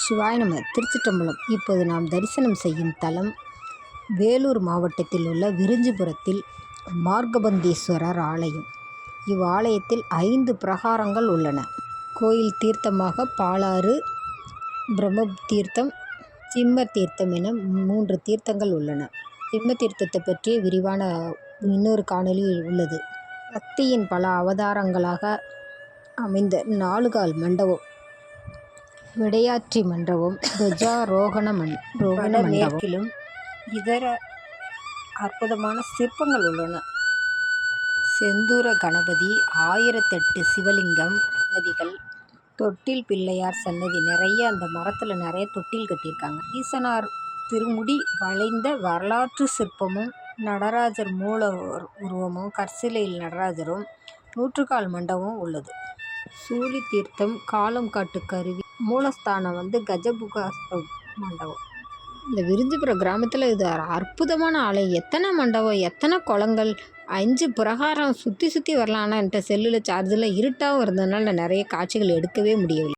சிவாய நம திருச்சிட்டம்பலம் இப்போது நாம் தரிசனம் செய்யும் தலம் வேலூர் மாவட்டத்தில் உள்ள விரிஞ்சிபுரத்தில் மார்கபந்தீஸ்வரர் ஆலயம். இவ்வாலயத்தில் ஐந்து பிரகாரங்கள் உள்ளன. கோயில் தீர்த்தமாக பாலாறு பிரம்ம தீர்த்தம் சிம்ம தீர்த்தம் என மூன்று தீர்த்தங்கள் உள்ளன. சிம்ம தீர்த்தத்தை பற்றிய விரிவான இன்னொரு காணொலி உள்ளது. பக்தியின் பல அவதாரங்களாக அமைந்த நாலுகால் மண்டபம் விடையாற்றி மன்றமும் துவஜாரோகண மண் ரோகண மேற்கிலும் இதர அற்புதமான சிற்பங்கள் உள்ளன. செந்தூர கணபதி ஆயிரத்தெட்டு சிவலிங்கம் நதிகள் தொட்டில் பிள்ளையார் சன்னதி நிறைய அந்த மரத்தில் நிறைய தொட்டில் கட்டியிருக்காங்க. ஈசனார் திருமுடி வளைந்த வரலாற்று சிற்பமும் நடராஜர் மூல உருவமும் கற்சிலையில் நடராஜரும் நூற்றுக்கால் மண்டபமும் உள்ளது. சூழி தீர்த்தம் காலம் காட்டு கருவி மூலஸ்தானம் வந்து கஜபுகா மண்டபம். இந்த விருஞ்சிபுரம் கிராமத்தில் இது ஒரு அற்புதமான ஆலை எத்தனை மண்டபம் எத்தனை குளங்கள் அஞ்சு பிரகாரம் சுற்றி சுற்றி வரலாம் ஆனால் என்கிட்ட செல்லில் சார்ஜில் இருட்டாகவும் இருந்ததுனால நான் நிறைய காட்சிகள் எடுக்கவே முடியவில்லை.